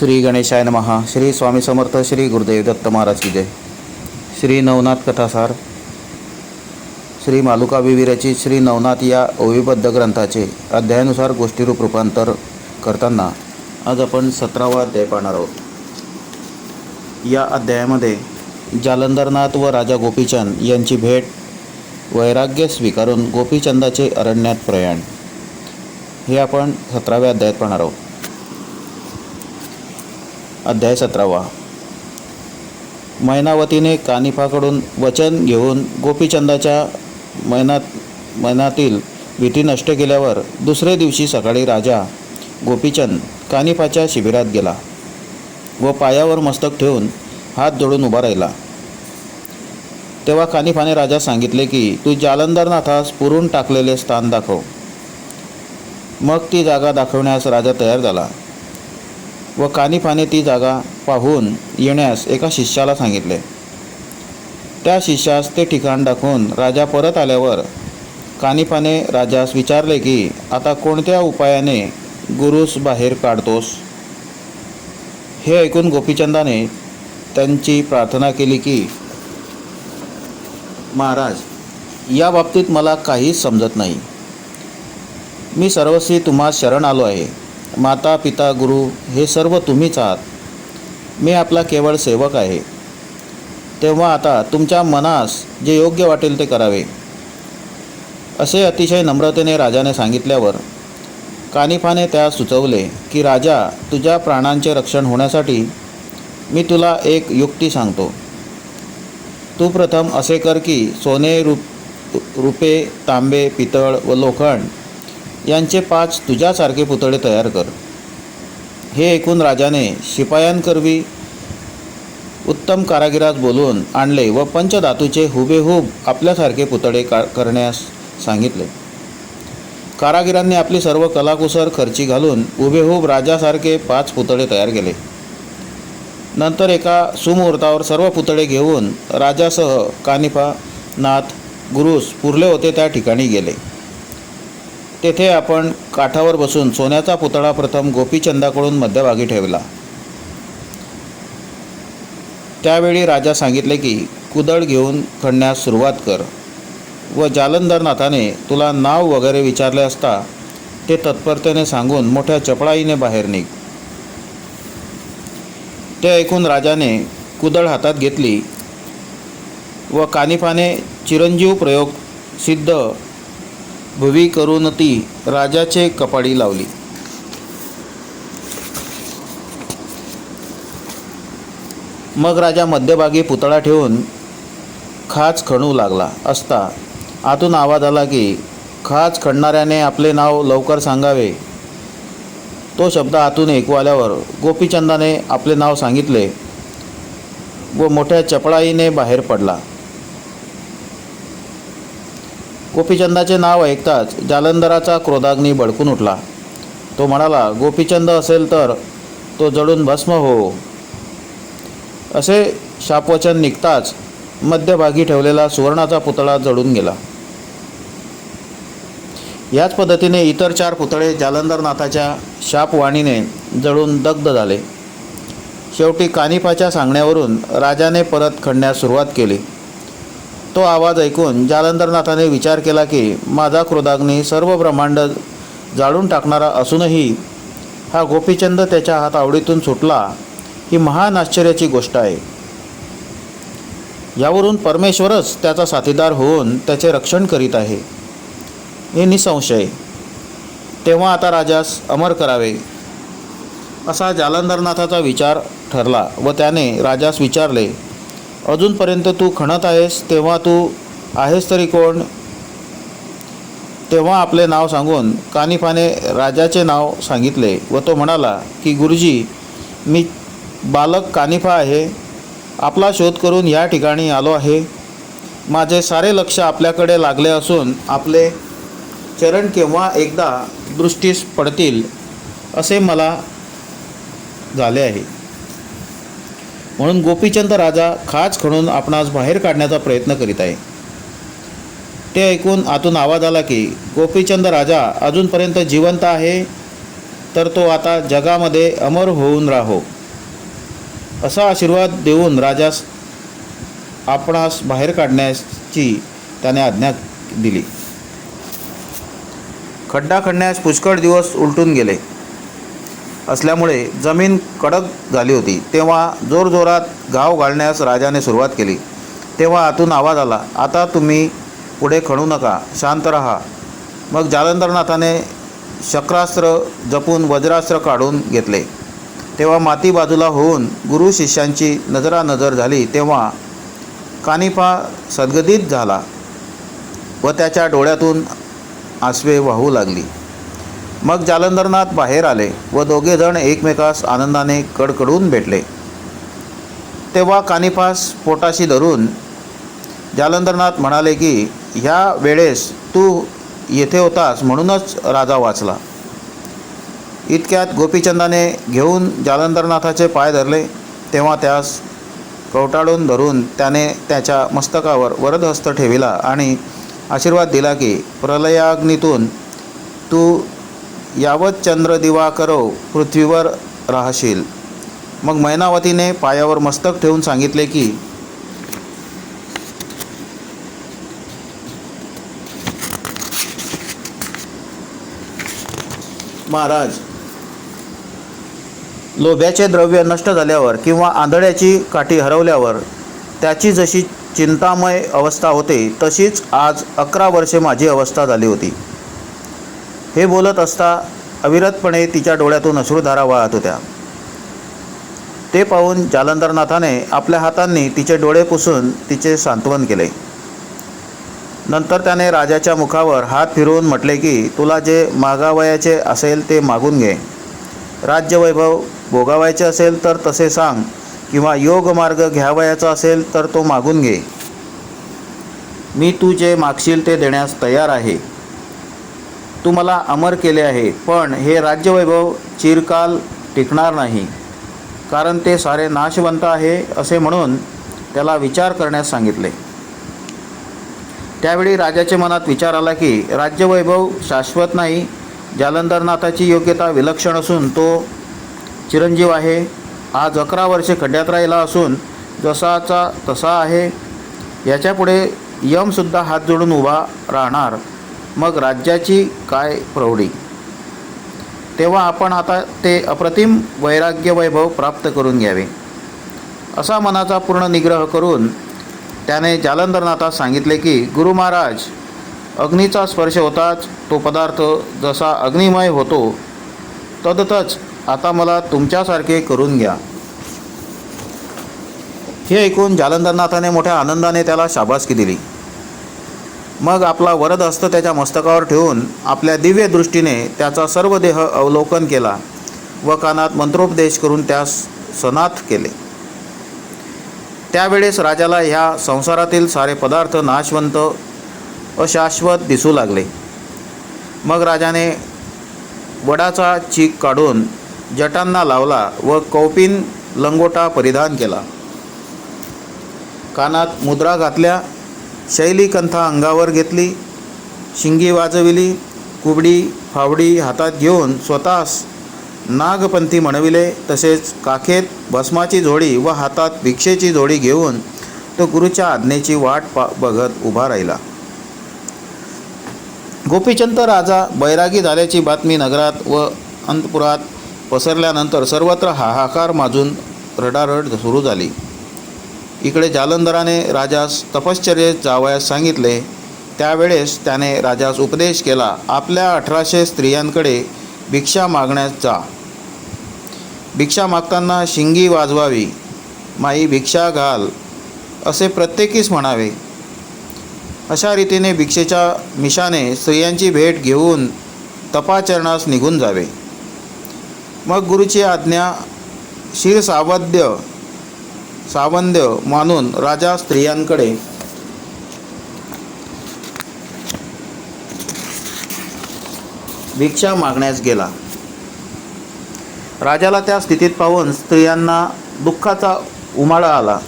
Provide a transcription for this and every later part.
श्री गणेशाय नमहा श्री स्वामी समर्थ श्री गुरुदेव दत्त महाराज की जय. श्री नवनाथ कथासार श्री मालुका विविराची श्री नवनाथ या ओविबद्ध ग्रंथाचे अध्यायानुसार गोष्टीरूप रूपांतर करताना आज आपण सतरावा अध्याय पाहणार आहोत. या अध्यायामध्ये जालंधरनाथ व राजा गोपीचंद यांची भेट वैराग्य स्वीकारून गोपीचंदाचे अरण्यात प्रयाण. हे आपण सतराव्या अध्यायात पाहणार आहोत. अध्याय सतरावा. मैनावतीने कानिफाकडून वचन घेऊन गोपीचंदाच्या मैनात मैनातील भीती नष्ट केल्यावर दुसरे दिवशी सकाळी राजा गोपीचंद कानिफाच्या शिबिरात गेला व पायावर मस्तक ठेवून हात जोडून उभा राहिला. तेव्हा कानिफाने राजा सांगितले की तू जालंधरनाथास पुरून टाकलेले स्थान दाखव. मग ती जागा दाखवण्यास राजा तयार झाला. व कानिफाने ती जागा पाहून येण्यास एका शिष्याला सांगितले. त्या शिष्यास ते ठिकाण दाखवून राजा परत आल्यावर कानिफाने राजास विचारले की आता कोणत्या उपायाने गुरुस बाहेर काढतोस? हे ऐकून गोपीचंदाने त्यांची प्रार्थना केली की महाराज या बाबतीत मला काहीच समजत नाही. मी सर्वस्वी तुम्हा शरण आलो आहे. माता पिता गुरु हे सर्व तुम्हीच आहात. मी आपला केवळ सेवक आहे. तेव्हा आता तुमच्या मनास जे योग्य वाटेल ते करावे. असे अतिशय नम्रतेने राजाने सांगितल्यावर कानिफाने त्यास सुचवले की राजा तुझ्या प्राणांचे रक्षण होण्यासाठी मी तुला एक युक्ती सांगतो. तू प्रथम असे कर की सोने रूप रुपे तांबे पितळ व लोखंड यांचे पाच तुझ्यासारखे पुतळे तयार कर. हे ऐकून राजाने शिपायांकरवी उत्तम कारागिरास बोलवून आणले व पंचधातूचे हुबेहूब आपल्यासारखे पुतळे का करण्यास सांगितले. कारागिरांनी आपली सर्व कलाकुसर खर्ची घालून हुबेहूब राजासारखे पाच पुतळे तयार केले. नंतर एका सुमुहूर्तावर सर्व पुतळे घेऊन राजासह कानिफा नाथ गुरुस पुरले होते त्या ठिकाणी गेले. तेथे आपण काठावर बसून सोन्याचा पुतळा प्रथम गोपीचंदाकडून मध्यभागी ठेवला. त्यावेळी राजा सांगितले की कुदळ घेऊन खणण्यास सुरुवात कर व जालंधरनाथाने तुला नाव वगैरे विचारले असता ते तत्परतेने सांगून मोठ्या चपळाईने बाहेर निघ. ते ऐकून राजाने कुदळ हातात घेतली व कानिफाने चिरंजीव प्रयोग सिद्ध भुवी करून ती राजाचे कपाडी लावली. मग राजा मध्यभागी पुतळा ठेवून खाच खणू लागला असता आतून आवाज आला की खाच खणणाऱ्याने आपले नाव लवकर सांगावे. तो शब्द आतून ऐकू आल्यावर गोपीचंदाने आपले नाव सांगितले व मोठ्या चपळाईने बाहेर पडला. गोपीचंदाचे नाव ऐकताच जालंधराचा क्रोधाग्नी भडकून उठला. तो म्हणाला गोपीचंद असेल तर तो जळून भस्म हो. असे शापवचन निघताच मध्यभागी ठेवलेला सुवर्णाचा पुतळा जळून गेला. याच पद्धतीने इतर चार पुतळे जालंधरनाथाच्या शापवाणीने जळून दग्ध झाले. शेवटी कानिफाच्या सांगण्यावरून राजाने परत खणण्यास सुरुवात केली. तो आवाज ऐकून जालंधरनाथाने विचार केला की माझा क्रोधाग्नी सर्व ब्रह्मांड जाळून टाकणारा असूनही हा गोपीचंद त्याच्या हात आवडीतून सुटला ही महान आश्चर्याची गोष्ट आहे. यावरून परमेश्वरच त्याचा साथीदार होऊन त्याचे रक्षण करीत आहे. हे निसंशय. तेव्हा आता राजास अमर करावे. असा जालंधरनाथाचा विचार ठरला व त्याने राजास विचारले अजूनपर्यंत तू खणत आहेस तेव्हा तू आहेस तरी कोण? तेव्हा आपले नाव सांगून कानिफाने राजाचे नाव सांगितले व तो म्हणाला की गुरुजी मी बालक कानिफा आहे. आपला शोध करून या ठिकाणी आलो आहे. माझे सारे लक्ष आपल्याकडे लागले असून आपले चरण केव्हा एकदा दृष्टीस पडतील असे मला झाले आहे. म्हणून गोपीचंद राजा खाच खणून आपणास बाहेर काढण्याचा प्रयत्न करीत आहे. ते ऐकून आतून आवाज आला की गोपीचंद राजा अजूनपर्यंत जिवंत आहे? तर तो आता जगामध्ये अमर होऊन राहो. असा आशीर्वाद देऊन राजास आपणास बाहेर काढण्याची त्याने आज्ञा दिली. खड्डा खणण्यास पुष्कळ दिवस उलटून गेले. असल्यामुळे जमीन कडक झाली होती. तेव्हा जोरजोरात घाव घालण्यास राजाने सुरुवात केली. तेव्हा आतून आवाज आला आता तुम्ही पुढे खणू नका शांत रहा. मग जालंधरनाथाने शक्रास्त्र जपून वज्रास्त्र काढून घेतले. तेव्हा माती बाजूला होऊन गुरु शिष्यांची नजरानजर झाली. तेव्हा कानिफा सद्गदित झाला व त्याच्या डोळ्यातून आसवे वाहू लागली. मग जालंधरनाथ बाहेर आले व दोघेजण एकमेकास आनंदाने कडकडून भेटले. तेव्हा कानिफास पोटाशी धरून जालंधरनाथ म्हणाले की ह्या वेळेस तू येथे होतास म्हणूनच राजा वाचला. इतक्यात गोपीचंदाने घेऊन जालंधरनाथाचे पाय धरले. तेव्हा त्यास कवटाळून धरून त्याने त्याच्या मस्तकावर वरदहस्त ठेविला आणि आशीर्वाद दिला की प्रलयाग्नीतून तू यावत चंद्र दिवा करो पृथ्वीवर राहशील. मग मैनावतीने पायावर मस्तक ठेवून सांगितले की महाराज लोभ्याचे द्रव्य नष्ट झाल्यावर किंवा आंधळ्याची काठी हरवल्यावर त्याची जशी चिंतामय अवस्था होते तशीच आज अकरा वर्षे माझी अवस्था झाली होती. हे बोलत असता अविरतपणे तिच्या डोळ्यातून अश्रुधारा वाहत होत्या. ते पाहून जालंधरनाथाने आपल्या हातांनी तिचे डोळे पुसून तिचे सांत्वन केले. नंतर त्याने राजाच्या मुखावर हात फिरवून म्हटले की तुला जे मागावयाचे असेल ते मागून घे. राज्यवैभव भोगावायचे असेल तर तसे सांग किंवा योग मार्ग घ्यावयाचा असेल तर तो मागून घे. मी तू जे मागशील ते देण्यास तयार आहे. तू मला अमर केले आहे पण हे राज्यवैभव चिरकाल टिकणार नाही. कारण ते सारे नाशवंत आहे असे म्हणून त्याला विचार करण्यास सांगितले. त्यावेळी राजाच्या मनात विचार आला की राज्यवैभव शाश्वत नाही जालंधरनाथाची योग्यता विलक्षण असून तो चिरंजीव आहे. आज अकरा वर्षे खड्ड्यात राहिला असून जसाचा तसा आहे याच्यापुढे यमसुद्धा हात जोडून उभा राहणार. मग राज्याची काय प्रौढी? तेव्हा आपण आता ते अप्रतिम वैराग्य वैभव प्राप्त करून घ्यावे. असा मनाचा पूर्ण निग्रह करून त्याने जालंधरनाथास सांगितले की गुरु महाराज अग्नीचा स्पर्श होताच तो पदार्थ जसा अग्निमय होतो तदतच आता मला तुमच्यासारखे करून घ्या. हे ऐकून जालंधरनाथाने मोठ्या आनंदाने त्याला शाबासकी दिली. मग आपला वरद हस्त त्याच्या मस्तकावर ठेवून आपल्या दिव्य दृष्टीने त्याचा सर्व देह अवलोकन केला व कानात मंत्रोपदेश करून त्यास सनाथ केले. त्यावेळेस राजाला ह्या संसारातील सारे पदार्थ नाशवंत अशाश्वत दिसू लागले. मग राजाने वडाचा चीक काढून जटांना लावला व कौपिन लंगोटा परिधान केला. कानात मुद्रा घातल्या शैली कंथा अंगावर घेतली शिंगी वाजविली कुबडी फावडी हातात घेऊन स्वतःस नागपंथी म्हणविले. तसेच काखेत भस्माची जोडी व हातात भिक्षेची जोडी घेऊन तो गुरुच्या आज्ञेची वाट पा बघत उभा राहिला. गोपीचंद राजा बैरागी झाल्याची बातमी नगरात व अंतपुरात पसरल्यानंतर सर्वत्र हाहाकार माजून रडारड सुरू झाली. इकडे जालंधराने राजास तपश्चर्येत जावयास सांगितले त्यावेळेस त्याने राजास उपदेश केला आपल्या अठराशे स्त्रियांकडे भिक्षा मागण्यास जा. भिक्षा मागताना शिंगी वाजवावी माई भिक्षा घाल असे प्रत्येकीस म्हणावे. अशा रीतीने भिक्षेच्या मिशाने स्त्रियांची भेट घेऊन तपाचरणास निघून जावे. मग गुरुची आज्ञा शिरसावद्य सावंद्य मानून राजा स्त्रियांकडे. भिक्षा मागण्यास गेला. राजाला त्या स्थितीत पाहून स्त्रियांना दुःखाचा उमाळा आला.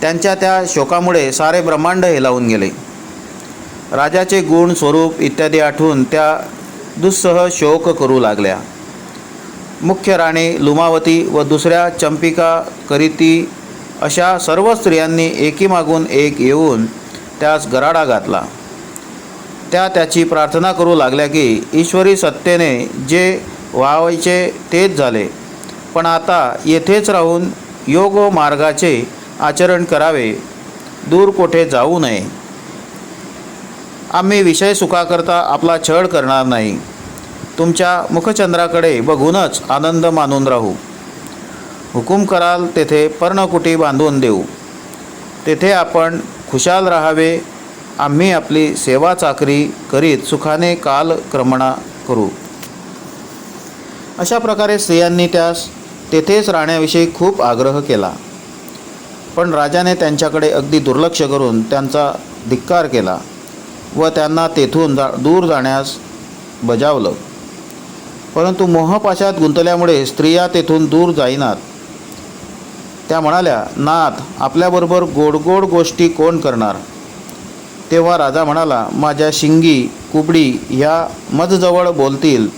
त्यांच्या त्या शोकामुळे सारे ब्रह्मांड हेलावून गेले. राजाचे गुण स्वरूप इत्यादी आठवून त्या दुस्सह शोक करू लागल्या. मुख्य राणी लुमावती व दुसऱ्या चंपिका करीती अशा सर्व स्त्रियांनी एकीमागून एक येऊन त्यास गराडा घातला. त्या त्याची प्रार्थना करू लागल्या की ईश्वरी सत्तेने जे व्हावायचे तेच झाले. पण आता येथेच राहून योग मार्गाचे आचरण करावे. दूर कोठे जाऊ नये. आम्ही विषय सुखाकरता आपला छळ करणार नाही. तुमच्या मुखचंद्राकडे बघूनच आनंद मानून राहू. हुकूम कराल तेथे पर्णकुटी बांधून देऊ. तेथे आपण खुशाल राहावे आम्ही आपली सेवा चाकरी करीत सुखाने कालक्रमणा करू. अशा प्रकारे स्त्रियांनी त्यास तेथेच राहण्याविषयी खूप आग्रह केला. पण राजाने त्यांच्याकडे अगदी दुर्लक्ष करून त्यांचा धिक्कार केला व त्यांना तेथून जा दूर जाण्यास बजावलं. परंतु मोहपाशात गुंतल्यामुळे स्त्रिया तेथून दूर जाईनात. त्या म्हणाल्या नाथ आपल्याबरोबर गोड गोड गोष्टी कोण करणार? तेव्हा राजा म्हणाला माझ्या शिंगी कुबडी ह्या मजजवळ बोलतील.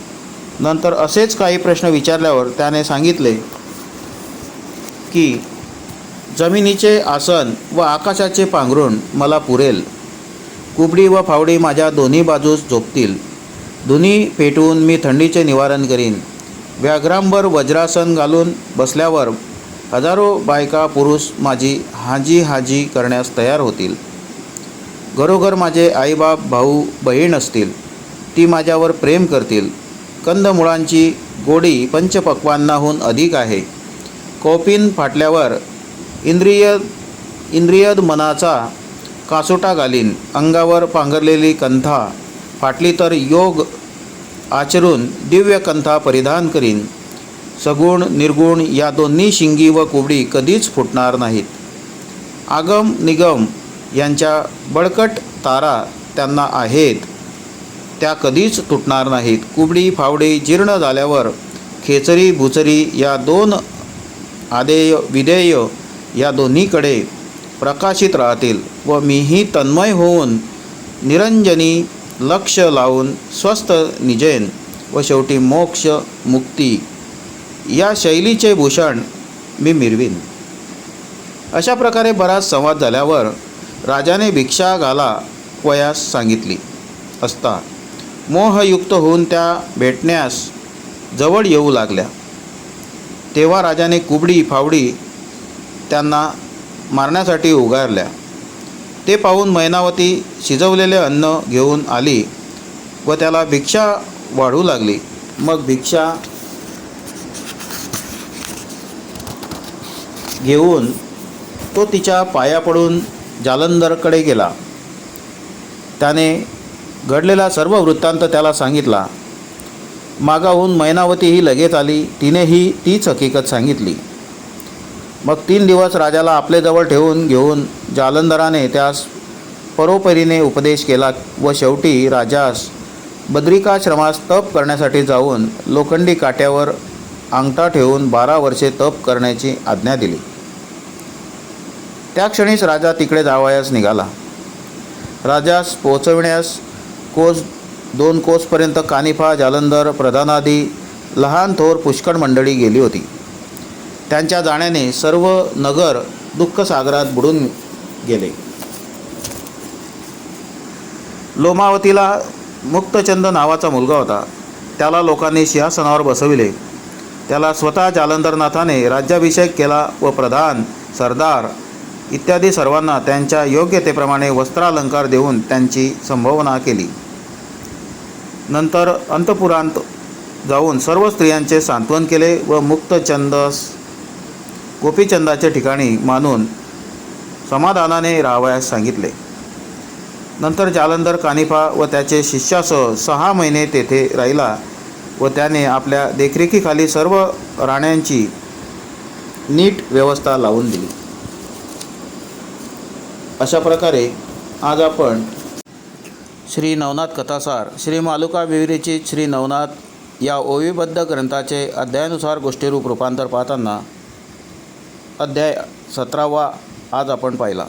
नंतर असेच काही प्रश्न विचारल्यावर त्याने सांगितले की जमिनीचे आसन व आकाशाचे पांघरुण मला पुरेल. कुबडी व फावडी माझ्या दोन्ही बाजूस झोपतील. दोन्ही पेटवून मी थंडीचे निवारण करीन. व्याघ्रांवर वज्रासन घालून बसल्यावर हजारो बायका पुरुष माझी हाजी हाजी करण्यास तयार होतील. घरोघर माझे आईबाप भाऊ बहीण असतील. ती माझ्यावर प्रेम करतील. कंदमुळांची गोडी पंचपक्वांनाहून अधिक आहे. कौपिन फाटल्यावर इंद्रिय इंद्रियद मनाचा कासोटा घालीन. अंगावर पांघरलेली कंथा फाटली तर योग आचरून दिव्य कंथा परिधान करीन. सगुण निर्गुण या दोन्ही शिंगी व कुबडी कधीच फुटणार नाहीत. आगम निगम यांच्या बळकट तारा त्यांना आहेत. त्या कधीच तुटणार नाहीत. कुबडी फावडी जीर्ण झाल्यावर खेचरी भुचरी या दोन आदेय विधेय या दोन्हीकडे प्रकाशित राहतील व मीही तन्मय होऊन निरंजनी लक्ष लावून स्वस्थ निजेन व शेवटी मोक्ष मुक्ती या शैलीचे भूषण मी मिरवीन. अशा प्रकारे बराच संवाद झाल्यावर राजाने भिक्षा घाला वयास सांगितली असता मोहयुक्त होऊन त्या भेटण्यास जवळ येऊ लागल्या. तेव्हा राजाने कुबडी फावडी त्यांना मारण्यासाठी उगारल्या. ते पाहून मैनावती शिजवलेले अन्न घेऊन आली व त्याला भिक्षा वाढू लागली. मग भिक्षा घेऊन तो तिच्या पाया पडून जालंधरकडे गेला. त्याने घडलेला सर्व वृत्तांत त्याला सांगितला. मागाहून मैनावती ही लगेच आली. तिनेही तीच हकीकत सांगितली. मग तीन दिवस राजाला आपलेजवळ ठेवून घेऊन जालंधराने त्यास परोपरीने उपदेश केला व शेवटी राजास बद्रिकाश्रमास तप करण्यासाठी जाऊन लोखंडी काट्यावर अंगठा ठेवून बारा वर्षे तप करण्याची आज्ञा दिली. त्या क्षणीच राजा तिकडे जावयास निघाला. राजास पोचविण्यास कोस दोन कोसपर्यंत कानिफा जालंधर प्रधानादी लहान थोर पुष्कळ मंडळी गेली होती. त्यांच्या जाण्याने सर्व नगर दुःखसागरात बुडून गेले. लोमावतीला मुक्तचंद नावाचा मुलगा होता. त्याला लोकांनी सिंहासनावर बसविले. त्याला स्वतः जालंधरनाथाने राज्याभिषेक केला व प्रधान सरदार इत्यादी सर्वांना त्यांच्या योग्यतेप्रमाणे वस्त्रालंकार देऊन त्यांची संभावना केली. नंतर अंतपुरांत जाऊन सर्व स्त्रियांचे सांत्वन केले व मुक्तचंदस गोपीचंदाचे ठिकाणी मानून समाधानाने राहावयास सांगितले. नंतर जालंधर कानिफा व त्याचे शिष्यासह सहा महिने तेथे राहिला. व त्याने आपल्या देखरेखीखाली सर्व राण्यांची नीट व्यवस्था लावून दिली. अशा प्रकारे आज आपण श्री नवनाथ कथासार श्री मालुका विहिरीची श्री नवनाथ या ओवीबद्ध ग्रंथाचे अध्यायानुसार गोष्टीरूप रूपांतर पाहताना अध्याय सतरावा आज आपण पाहिला.